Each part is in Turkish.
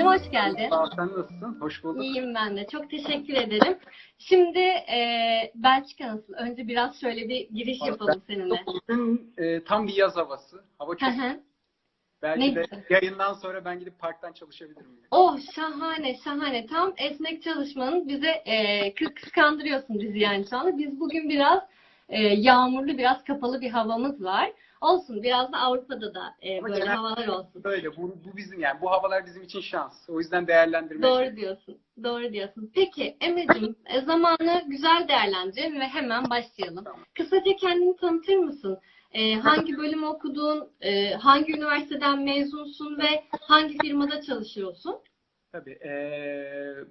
Emre'cim hoş geldin. Sağ ol, sen nasılsın? Hoş bulduk. İyiyim ben de. Çok teşekkür ederim. Şimdi e, Belçika nasıl? Önce biraz şöyle bir giriş Abi, yapalım seninle. Bugün e, tam bir yaz havası. Hava çok. Belki Ne de yayından sonra ben gidip parktan çalışabilirim. yine. oh şahane şahane. Tam esnek çalışmanın bize e, kı- kıskandırıyorsun bizi yani şu anda. Biz bugün biraz e, yağmurlu, biraz kapalı bir havamız var. Olsun biraz da Avrupa'da da e, böyle genel- havalar olsun. Böyle bu, bu bizim yani bu havalar bizim için şans. O yüzden değerlendirmek. Doğru diyorsun. Doğru diyorsun. Peki Emre'cim e, zamanı güzel değerlendirelim ve hemen başlayalım. Tamam. Kısaca kendini tanıtır mısın? E, hangi bölüm okudun? E, hangi üniversiteden mezunsun ve hangi firmada çalışıyorsun? Tabii. E,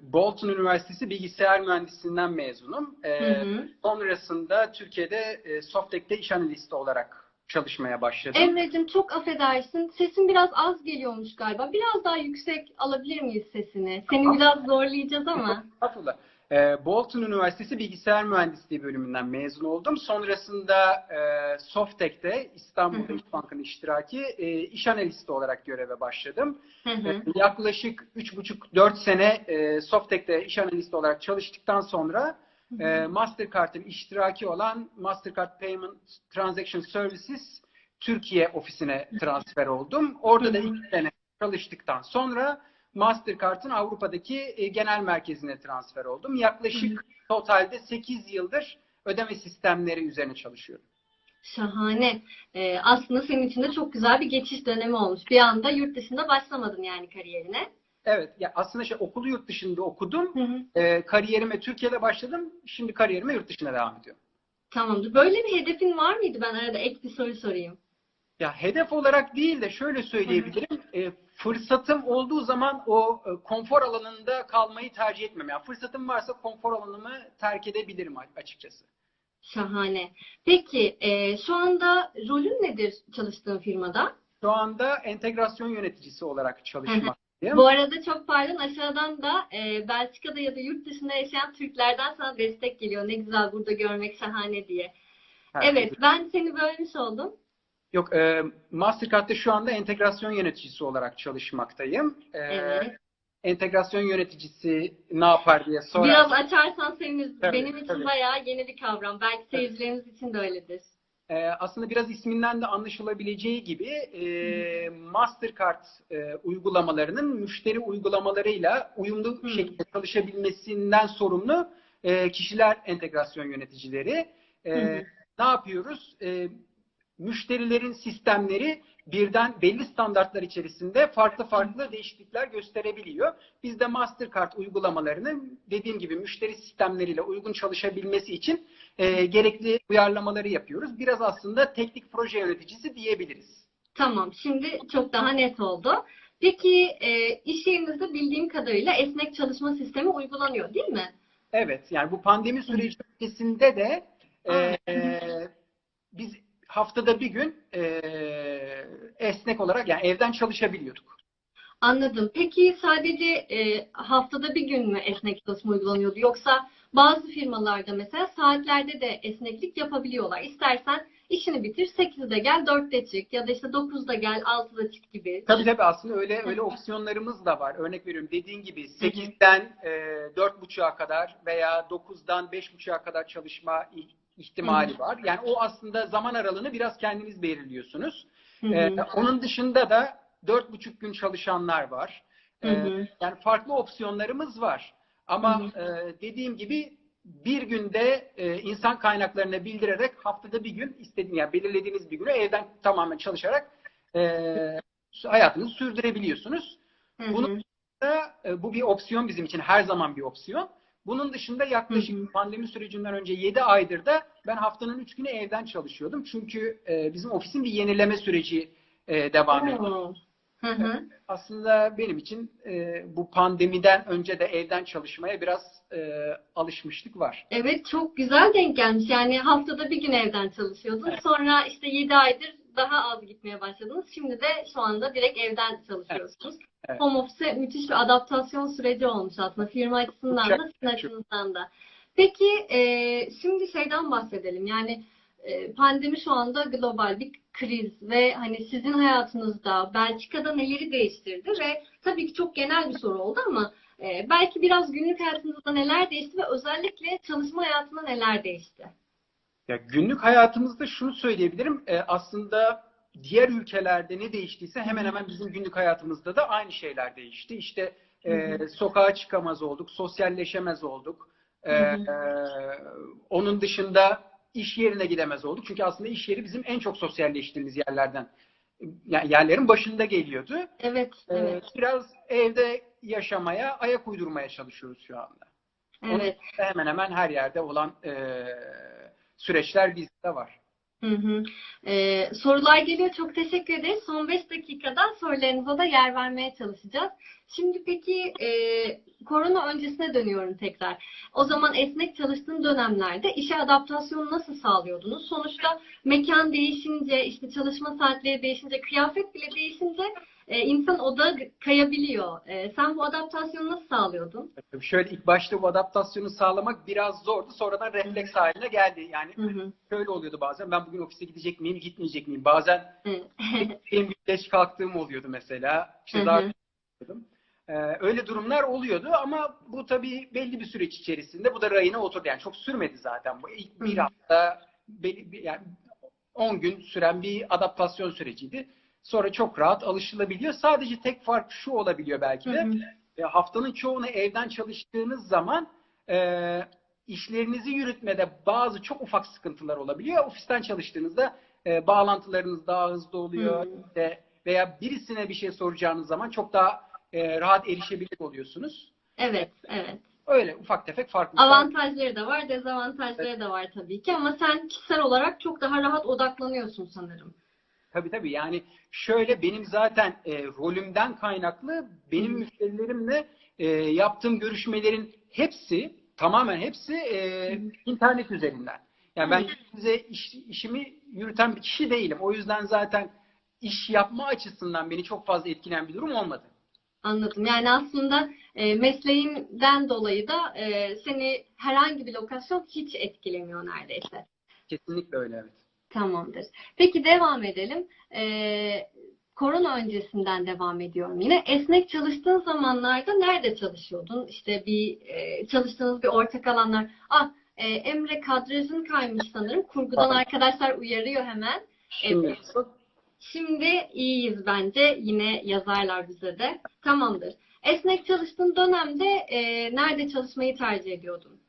Bolton Üniversitesi Bilgisayar Mühendisliğinden mezunum. E, Hı hı. sonrasında Türkiye'de e, Softek'te iş analisti olarak çalışmaya başladım. Emre'cim çok affedersin. Sesin biraz az geliyormuş galiba. Biraz daha yüksek alabilir miyiz sesini? Seni biraz zorlayacağız ama. Estağfurullah. Ee, Bolton Üniversitesi Bilgisayar Mühendisliği bölümünden mezun oldum. Sonrasında e, Softek'te İstanbul. İş Bank'ın iştiraki e, iş analisti olarak göreve başladım. Hı hı. E, yaklaşık 3,5-4 sene e, Softek'te iş analisti olarak çalıştıktan sonra e, Mastercard'ın iştiraki olan Mastercard Payment Transaction Services Türkiye ofisine transfer oldum. Orada da iki sene çalıştıktan sonra Mastercard'ın Avrupa'daki e, genel merkezine transfer oldum. Yaklaşık totalde 8 yıldır ödeme sistemleri üzerine çalışıyorum. Şahane. E, aslında senin için de çok güzel bir geçiş dönemi olmuş. Bir anda yurt dışında başlamadın yani kariyerine. Evet, ya aslında şey okulu yurt dışında okudum. Hı hı. E, kariyerime Türkiye'de başladım. Şimdi kariyerime yurt dışına devam ediyorum. Tamamdır. Böyle bir hedefin var mıydı? Ben arada ek bir soru sorayım. Ya hedef olarak değil de şöyle söyleyebilirim. E, fırsatım olduğu zaman o e, konfor alanında kalmayı tercih etmem. Yani fırsatım varsa konfor alanımı terk edebilirim açıkçası. Şahane. Peki e, şu anda rolün nedir çalıştığın firmada? Şu anda entegrasyon yöneticisi olarak çalışmaktayım. Bu arada çok pardon aşağıdan da e, Belçika'da ya da yurt dışında yaşayan Türklerden sana destek geliyor. Ne güzel burada görmek şahane diye. Evet ben seni bölmüş oldum. Yok, e, Mastercard'da şu anda entegrasyon yöneticisi olarak çalışmaktayım. E, Evet. Entegrasyon yöneticisi ne yapar diye. Biraz açarsan seviniriz. Tabii, Benim için tabii. bayağı yeni bir kavram. Belki seyircilerimiz için de öyledir. Ee, aslında biraz isminden de anlaşılabileceği gibi e, Mastercard e, uygulamalarının müşteri uygulamalarıyla uyumlu Hı. şekilde çalışabilmesinden sorumlu e, kişiler entegrasyon yöneticileri. E, ne yapıyoruz? E, müşterilerin sistemleri birden belli standartlar içerisinde farklı farklı değişiklikler gösterebiliyor. Biz de Mastercard uygulamalarının dediğim gibi müşteri sistemleriyle uygun çalışabilmesi için e, gerekli uyarlamaları yapıyoruz. Biraz aslında teknik proje yöneticisi diyebiliriz. Tamam. Şimdi çok daha net oldu. Peki e, iş yerinizde bildiğim kadarıyla esnek çalışma sistemi uygulanıyor değil mi? Evet, yani bu pandemi süreci öncesinde de e, e, biz haftada bir gün e, esnek olarak yani evden çalışabiliyorduk. Anladım. Peki sadece e, haftada bir gün mü esnek çalışma uygulanıyordu? Yoksa bazı firmalarda mesela saatlerde de esneklik yapabiliyorlar. İstersen işini bitir 8'de gel 4'te çık ya da işte 9'da gel 6'da çık gibi. Tabii tabii aslında öyle öyle opsiyonlarımız da var. Örnek veriyorum dediğin gibi 8'den e, 4.30'a kadar veya 9'dan 5.30'a kadar çalışma ihtimali var. Yani o aslında zaman aralığını biraz kendiniz belirliyorsunuz. Hı hı. Ee, onun dışında da dört buçuk gün çalışanlar var. Ee, hı. yani farklı opsiyonlarımız var. Ama Hı e, dediğim gibi bir günde e, insan kaynaklarına bildirerek haftada bir gün istediğiniz yani belirlediğiniz bir günü evden tamamen çalışarak e, hayatınızı sürdürebiliyorsunuz. Hı hı. Bunun dışında, e, bu bir opsiyon bizim için her zaman bir opsiyon. Bunun dışında yaklaşık Hı hı. pandemi sürecinden önce 7 aydır da ben haftanın 3 günü evden çalışıyordum. Çünkü e, bizim ofisin bir yenileme süreci e, devam ediyor. Hı hı. Aslında benim için e, bu pandemiden önce de evden çalışmaya biraz e, alışmışlık var. Evet çok güzel denk gelmiş. Yani haftada bir gün evden çalışıyordun. Evet. Sonra işte 7 aydır daha az gitmeye başladınız. Şimdi de şu anda direkt evden çalışıyorsunuz. Evet. Home office müthiş bir adaptasyon süreci olmuş aslında firma açısından da sizin açınızdan da. Peki e, şimdi şeyden bahsedelim. Yani e, pandemi şu anda global bir kriz ve hani sizin hayatınızda Belçika'da neleri değiştirdi ve tabii ki çok genel bir soru oldu ama e, belki biraz günlük hayatınızda neler değişti ve özellikle çalışma hayatında neler değişti? Ya günlük hayatımızda şunu söyleyebilirim. E, aslında diğer ülkelerde ne değiştiyse hemen hemen bizim günlük hayatımızda da aynı şeyler değişti. İşte e, sokağa çıkamaz olduk, sosyalleşemez olduk. E, e, onun dışında iş yerine gidemez olduk. Çünkü aslında iş yeri bizim en çok sosyalleştiğimiz yerlerden, yani yerlerin başında geliyordu. Evet, evet, biraz evde yaşamaya, ayak uydurmaya çalışıyoruz şu anda. evet. Hemen hemen her yerde olan e, süreçler bizde var. Hı hı. Ee, sorular geliyor. Çok teşekkür ederiz. Son 5 dakikada sorularınıza da yer vermeye çalışacağız. Şimdi peki e, korona öncesine dönüyorum tekrar. O zaman esnek çalıştığın dönemlerde işe adaptasyonu nasıl sağlıyordunuz? Sonuçta mekan değişince, işte çalışma saatleri değişince, kıyafet bile değişince e, insan oda kayabiliyor. E, sen bu adaptasyonu nasıl sağlıyordun? Tabii Şöyle ilk başta bu adaptasyonu sağlamak biraz zordu. Sonradan refleks haline geldi. Yani Hı hı. şöyle oluyordu bazen. Ben bugün ofise gidecek miyim, gitmeyecek miyim? Bazen benim geç kalktığım oluyordu mesela. İşte Hı daha hı. Ee, öyle durumlar oluyordu ama bu tabii belli bir süreç içerisinde bu da rayına oturdu. Yani çok sürmedi zaten. Bu ilk bir hafta belli yani 10 gün süren bir adaptasyon süreciydi. Sonra çok rahat alışılabiliyor. Sadece tek fark şu olabiliyor belki de. Hı hı. E, haftanın çoğunu evden çalıştığınız zaman e, işlerinizi yürütmede bazı çok ufak sıkıntılar olabiliyor. Ofisten çalıştığınızda e, bağlantılarınız daha hızlı oluyor. Hı. İşte veya birisine bir şey soracağınız zaman çok daha e, rahat erişebilir oluyorsunuz. Evet, evet. Öyle ufak tefek farklılıklar. Avantajları da var, dezavantajları da var tabii ki ama sen kişisel olarak çok daha rahat odaklanıyorsun sanırım. Tabii tabii yani şöyle benim zaten e, rolümden kaynaklı benim müşterilerimle e, yaptığım görüşmelerin hepsi tamamen hepsi e, internet üzerinden. Yani ben size iş, işimi yürüten bir kişi değilim. O yüzden zaten iş yapma açısından beni çok fazla etkileyen bir durum olmadı. Anladım. Yani aslında e, mesleğinden dolayı da e, seni herhangi bir lokasyon hiç etkilemiyor neredeyse. Kesinlikle öyle evet. Tamamdır. Peki devam edelim. E, korona öncesinden devam ediyorum yine. Esnek çalıştığın zamanlarda nerede çalışıyordun? İşte bir e, çalıştığınız bir ortak alanlar. Ah e, Emre kadrajın kaymış sanırım. Kurgudan Pardon. arkadaşlar uyarıyor hemen. Şimdi Evet. Şimdi iyiyiz bence. Yine yazarlar bize de. Tamamdır. Esnek çalıştığın dönemde e, nerede çalışmayı tercih ediyordun?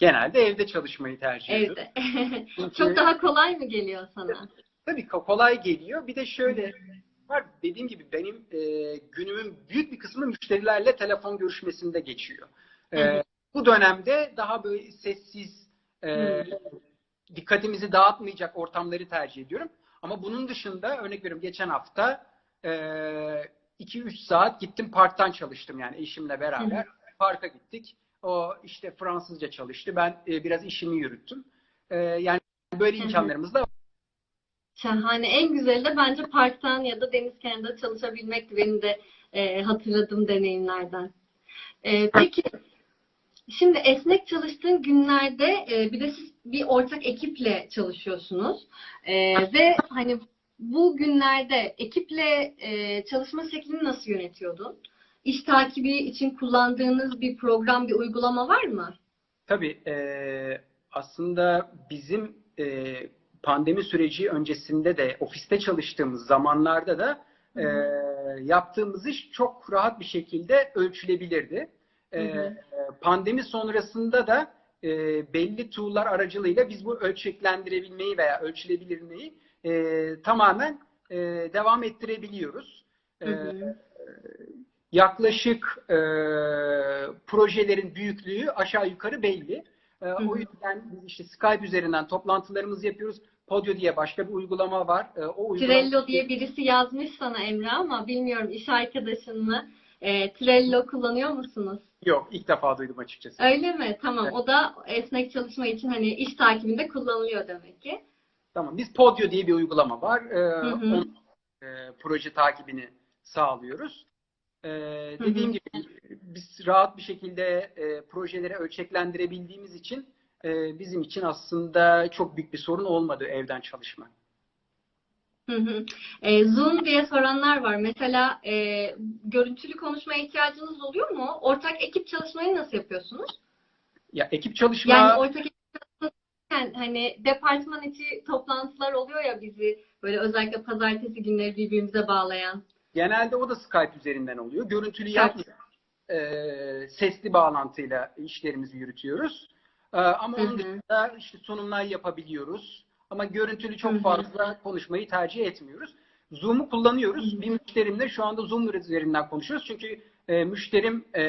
Genelde evde çalışmayı tercih ediyorum. Evde. Çünkü- Çok daha kolay mı geliyor sana? Tabii ko- kolay geliyor. Bir de şöyle var. Dediğim gibi benim e, günümün büyük bir kısmı müşterilerle telefon görüşmesinde geçiyor. E, bu dönemde daha böyle sessiz, e, dikkatimizi dağıtmayacak ortamları tercih ediyorum. Ama bunun dışında örnek veriyorum geçen hafta 2-3 saat gittim parktan çalıştım yani eşimle beraber. Parka gittik. O işte Fransızca çalıştı. Ben e, biraz işimi yürüttüm. E, yani böyle imkanlarımız da var. Şahane. En güzeli de bence parktan ya da deniz kenarında çalışabilmekti benim de e, hatırladığım deneyimlerden. E, peki şimdi esnek çalıştığın günlerde e, bir de siz bir ortak ekiple çalışıyorsunuz E, ve hani bu günlerde ekiple e, çalışma şeklini nasıl yönetiyordun? İş takibi için kullandığınız bir program, bir uygulama var mı? Tabii e, aslında bizim e, pandemi süreci öncesinde de ofiste çalıştığımız zamanlarda da e, yaptığımız iş çok rahat bir şekilde ölçülebilirdi. E, Hı hı. pandemi sonrasında da e, belli tool'lar aracılığıyla biz bu ölçeklendirebilmeyi veya ölçülebilirmeyi e, tamamen e, devam ettirebiliyoruz. E, Hı hı. Yaklaşık e, projelerin büyüklüğü aşağı yukarı belli. E, hı. o yüzden biz işte Skype üzerinden toplantılarımızı yapıyoruz. Podio diye başka bir uygulama var. E, o uygulama Trello diye birisi yazmış sana Emre ama bilmiyorum iş arkadaşın mı? E, Trello kullanıyor musunuz? yok. ilk defa duydum açıkçası. Öyle mi? Tamam. O da esnek çalışma için hani iş takibinde kullanılıyor demek ki. Tamam. Biz Podio diye bir uygulama var. E, hı. onun, e, proje takibini sağlıyoruz. E, dediğim hı. gibi biz rahat bir şekilde e, projeleri ölçeklendirebildiğimiz için e, bizim için aslında çok büyük bir sorun olmadı evden çalışma. Hı hı. E, Zoom diye soranlar var. Mesela e, görüntülü konuşmaya ihtiyacınız oluyor mu? Ortak ekip çalışmayı nasıl yapıyorsunuz? Ya ekip çalışma Yani ortak ekip çalışırken hani departman içi toplantılar oluyor ya bizi böyle özellikle pazartesi günleri birbirimize bağlayan. Genelde o da Skype üzerinden oluyor. Görüntülü Evet. yapmıyoruz. Ee, sesli bağlantıyla işlerimizi yürütüyoruz. Ee, ama Hı onun hı. dışında işte sunumlar yapabiliyoruz. Ama görüntülü çok Hı hı. fazla konuşmayı tercih etmiyoruz. Zoom'u kullanıyoruz. Hı hı. Bir müşterimle şu anda Zoom üzerinden konuşuyoruz. Çünkü e, müşterim e,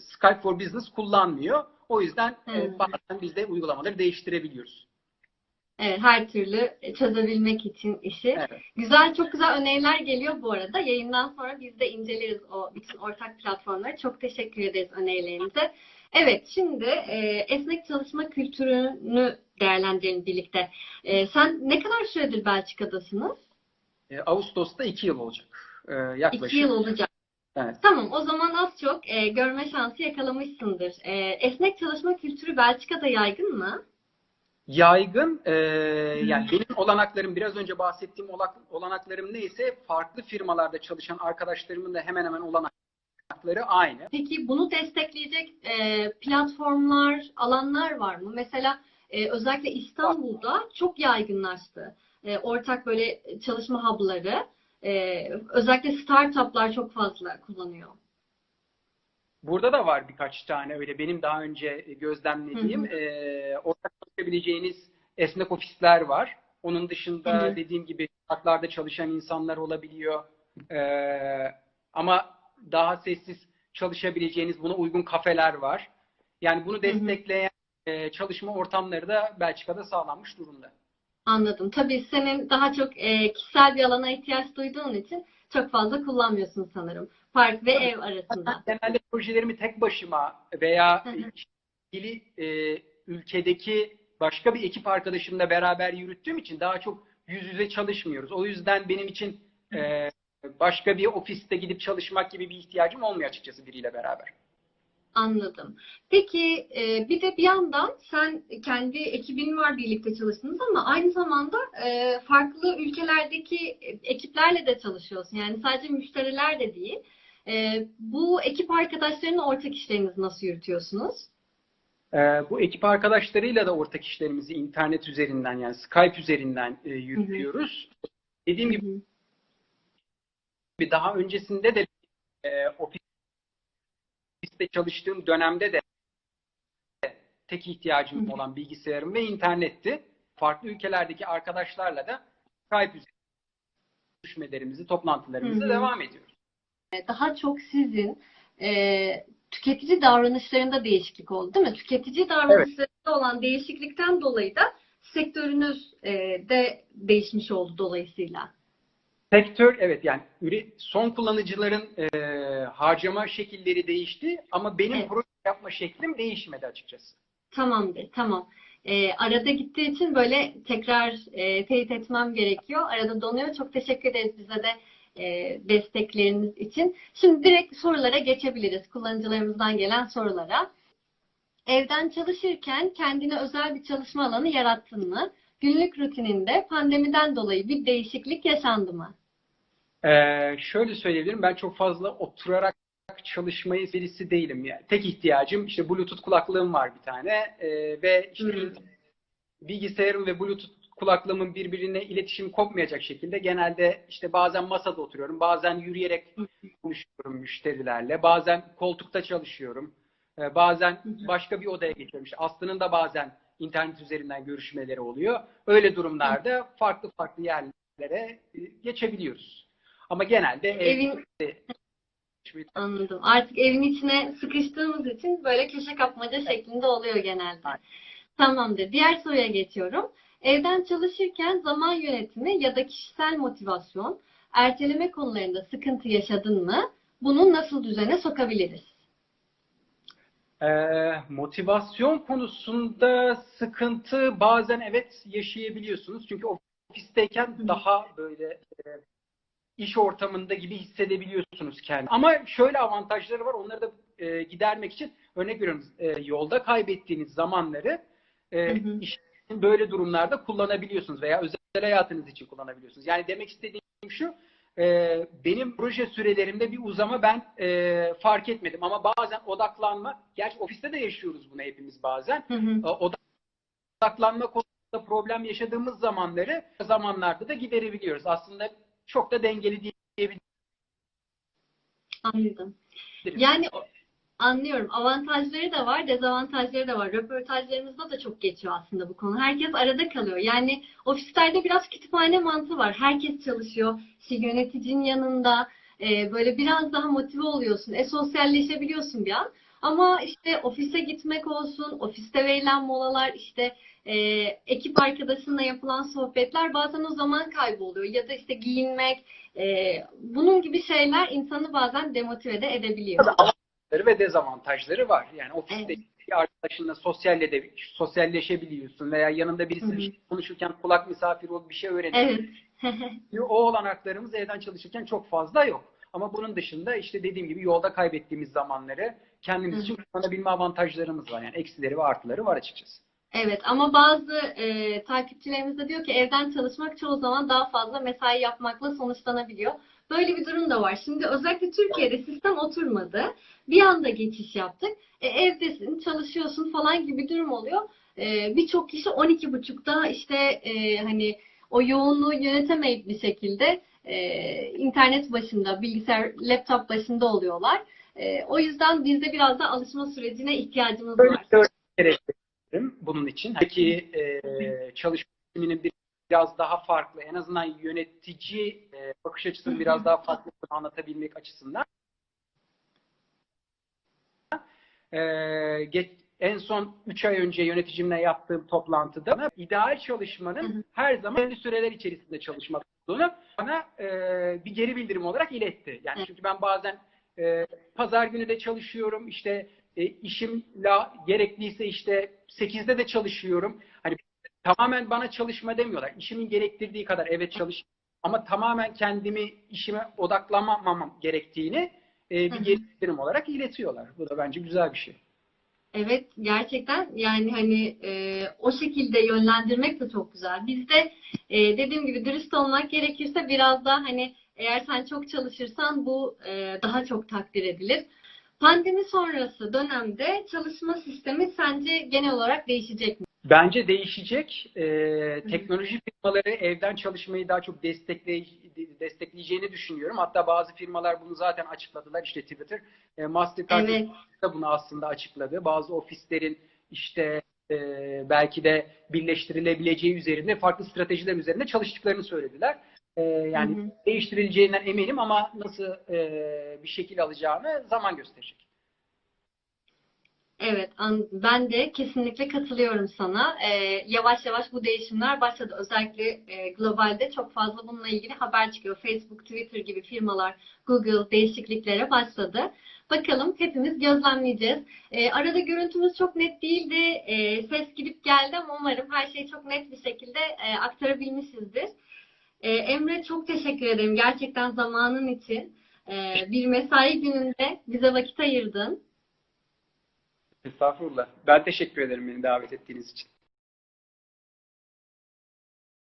Skype for Business kullanmıyor. O yüzden e, Hı. bazen biz de uygulamaları değiştirebiliyoruz. Evet, her türlü çözebilmek için işi. Evet. Güzel, çok güzel öneriler geliyor bu arada. Yayından sonra biz de inceleriz o bütün ortak platformları. Çok teşekkür ederiz önerilerinize. Evet, şimdi e, esnek çalışma kültürünü değerlendirelim birlikte. E, sen ne kadar süredir Belçika'dasınız? E, Ağustos'ta iki yıl olacak. E, yaklaşık. İki yıl olacak. Evet. Tamam, o zaman az çok e, görme şansı yakalamışsındır. E, esnek çalışma kültürü Belçika'da yaygın mı? Yaygın, e, yani benim olanaklarım, biraz önce bahsettiğim olanaklarım neyse farklı firmalarda çalışan arkadaşlarımın da hemen hemen olanakları aynı. Peki bunu destekleyecek e, platformlar, alanlar var mı? Mesela e, özellikle İstanbul'da çok yaygınlaştı. E, ortak böyle çalışma hub'ları. E, özellikle startuplar çok fazla kullanıyor. Burada da var birkaç tane öyle benim daha önce gözlemlediğim Hı e, ortak çalışabileceğiniz esnek ofisler var. Onun dışında Hı hı. dediğim gibi farklarda çalışan insanlar olabiliyor. E, ama daha sessiz çalışabileceğiniz buna uygun kafeler var. Yani bunu hı. destekleyen e, çalışma ortamları da Belçika'da sağlanmış durumda. Anladım. Tabii senin daha çok e, kişisel bir alana ihtiyaç duyduğun için çok fazla kullanmıyorsun sanırım. Park ve Tabii. ev arasında. Genelde projelerimi tek başıma veya Hı hı. ilgili e, ülkedeki başka bir ekip arkadaşımla beraber yürüttüğüm için daha çok yüz yüze çalışmıyoruz. O yüzden benim için e, başka bir ofiste gidip çalışmak gibi bir ihtiyacım olmuyor açıkçası biriyle beraber. Anladım. Peki e, bir de bir yandan sen kendi ekibin var birlikte çalıştınız ama aynı zamanda e, farklı ülkelerdeki ekiplerle de çalışıyorsun. Yani sadece müşteriler de değil. E, bu ekip arkadaşlarının ortak işlerinizi nasıl yürütüyorsunuz? E, bu ekip arkadaşlarıyla da ortak işlerimizi internet üzerinden yani Skype üzerinden e, yürütüyoruz. Dediğim Hı gibi hı. daha öncesinde de e, ofiste çalıştığım dönemde de tek ihtiyacım Hı hı. olan bilgisayarım ve internetti. Farklı ülkelerdeki arkadaşlarla da Skype üzerinden görüşmelerimizi, toplantılarımızı Hı hı. devam ediyoruz. Daha çok sizin e, tüketici davranışlarında değişiklik oldu değil mi? Tüketici davranışlarında olan değişiklikten dolayı da sektörünüz e, de değişmiş oldu dolayısıyla. Sektör evet yani son kullanıcıların e, harcama şekilleri değişti ama benim Evet. proje yapma şeklim değişmedi açıkçası. Tamamdır, tamam. Ee, arada gittiği için böyle tekrar e, teyit etmem gerekiyor. Arada donuyor. Çok teşekkür ederiz bize de e, destekleriniz için. Şimdi direkt sorulara geçebiliriz. Kullanıcılarımızdan gelen sorulara. Evden çalışırken kendine özel bir çalışma alanı yarattın mı? Günlük rutininde pandemiden dolayı bir değişiklik yaşandı mı? Ee, şöyle söyleyebilirim. Ben çok fazla oturarak çalışmayı birisi değilim. Yani tek ihtiyacım işte Bluetooth kulaklığım var bir tane Ee, ve işte Hmm. bilgisayarım ve Bluetooth kulaklığımın birbirine iletişim kopmayacak şekilde genelde işte bazen masada oturuyorum, bazen yürüyerek konuşuyorum müşterilerle, bazen koltukta çalışıyorum, ee, bazen başka bir odaya geçiyorum. İşte Aslı'nın da bazen internet üzerinden görüşmeleri oluyor. Öyle durumlarda farklı farklı yerlere e, geçebiliyoruz. Ama genelde Evin Anladım. Artık evin içine sıkıştığımız için böyle köşe kapmaca şeklinde oluyor genelde. Tamamdır. Diğer soruya geçiyorum. Evden çalışırken zaman yönetimi ya da kişisel motivasyon, erteleme konularında sıkıntı yaşadın mı? Bunu nasıl düzene sokabiliriz? Ee, motivasyon konusunda sıkıntı bazen evet yaşayabiliyorsunuz. Çünkü ofisteyken daha böyle e, iş ortamında gibi hissedebiliyorsunuz kendini. Ama şöyle avantajları var. Onları da e, gidermek için örnek veriyorum e, yolda kaybettiğiniz zamanları e, Hı hı. iş- böyle durumlarda kullanabiliyorsunuz veya hayatınız için kullanabiliyorsunuz. Yani demek istediğim şu, e, benim proje sürelerimde bir uzama ben e, fark etmedim. Ama bazen odaklanma, gerçi ofiste de yaşıyoruz bunu hepimiz bazen. Hı hı. E, odaklanma konusunda problem yaşadığımız zamanları zamanlarda da giderebiliyoruz. Aslında çok da dengeli diyebilirim. Anladım. Yani anlıyorum. Avantajları da var, dezavantajları da var. Röportajlarımızda da çok geçiyor aslında bu konu. Herkes arada kalıyor. Yani ofislerde biraz kütüphane mantığı var. Herkes çalışıyor. İşte yöneticinin yanında e, böyle biraz daha motive oluyorsun. E sosyalleşebiliyorsun bir an. Ama işte ofise gitmek olsun, ofiste verilen molalar, işte e, ekip arkadaşınla yapılan sohbetler bazen o zaman kayboluyor. Ya da işte giyinmek, e, bunun gibi şeyler insanı bazen demotive de edebiliyor. Avantajları ve dezavantajları var. Yani ofiste arkadaşınla sosyalle de, sosyalleşebiliyorsun veya yanında birisi bir şey konuşurken kulak misafir olup bir şey öğreniyorsun. Evet. O olanaklarımız evden çalışırken çok fazla yok. Ama bunun dışında işte dediğim gibi yolda kaybettiğimiz zamanları kendimiz Hı için kullanabilme avantajlarımız var. Yani eksileri ve artıları var açıkçası. Evet ama bazı e, takipçilerimiz de diyor ki evden çalışmak çoğu zaman daha fazla mesai yapmakla sonuçlanabiliyor. Böyle bir durum da var. Şimdi özellikle Türkiye'de sistem oturmadı. Bir anda geçiş yaptık. E, evdesin, çalışıyorsun falan gibi bir durum oluyor. E, Birçok kişi 12.30'da işte e, hani o yoğunluğu yönetemeyip bir şekilde e, internet başında, bilgisayar, laptop başında oluyorlar. E, o yüzden bizde biraz da alışma sürecine ihtiyacımız var. bunun için. Peki e, çalışma biçiminin bir- biraz daha farklı, en azından yönetici e, bakış açısını biraz daha farklı anlatabilmek açısından. E, geç- en son 3 ay önce yöneticimle yaptığım toplantıda ideal çalışmanın Hı hı. her zaman belli süreler içerisinde çalışmak olduğunu bana e, bir geri bildirim olarak iletti. Yani çünkü ben bazen e, pazar günü de çalışıyorum, işte e, işim la, gerekliyse işte 8'de de çalışıyorum. Tamamen bana çalışma demiyorlar. İşimin gerektirdiği kadar evet çalış ama tamamen kendimi işime odaklamamam gerektiğini e, bir bildirim olarak iletiyorlar. Bu da bence güzel bir şey. Evet gerçekten yani hani e, o şekilde yönlendirmek de çok güzel. Bizde e, dediğim gibi dürüst olmak gerekirse biraz daha hani eğer sen çok çalışırsan bu e, daha çok takdir edilir. Pandemi sonrası dönemde çalışma sistemi sence genel olarak değişecek mi? Bence değişecek. Ee, teknoloji firmaları evden çalışmayı daha çok destekle, destekleyeceğini düşünüyorum. Hatta bazı firmalar bunu zaten açıkladılar. İşte Twitter, e, Mastercard Evet. da bunu aslında açıkladı. Bazı ofislerin işte e, belki de birleştirilebileceği üzerinde farklı stratejiler üzerinde çalıştıklarını söylediler. E, yani Hı hı. değiştirileceğinden eminim ama nasıl e, bir şekil alacağını zaman gösterecek. Evet, ben de kesinlikle katılıyorum sana. Ee, yavaş yavaş bu değişimler başladı. Özellikle e, globalde çok fazla bununla ilgili haber çıkıyor. Facebook, Twitter gibi firmalar, Google değişikliklere başladı. Bakalım hepimiz gözlemleyeceğiz. Ee, arada görüntümüz çok net değildi. Ee, ses gidip geldi ama umarım her şeyi çok net bir şekilde e, aktarabilmişizdir. Ee, Emre çok teşekkür ederim gerçekten zamanın için. Ee, bir mesai gününde bize vakit ayırdın. Estağfurullah. Ben teşekkür ederim beni davet ettiğiniz için.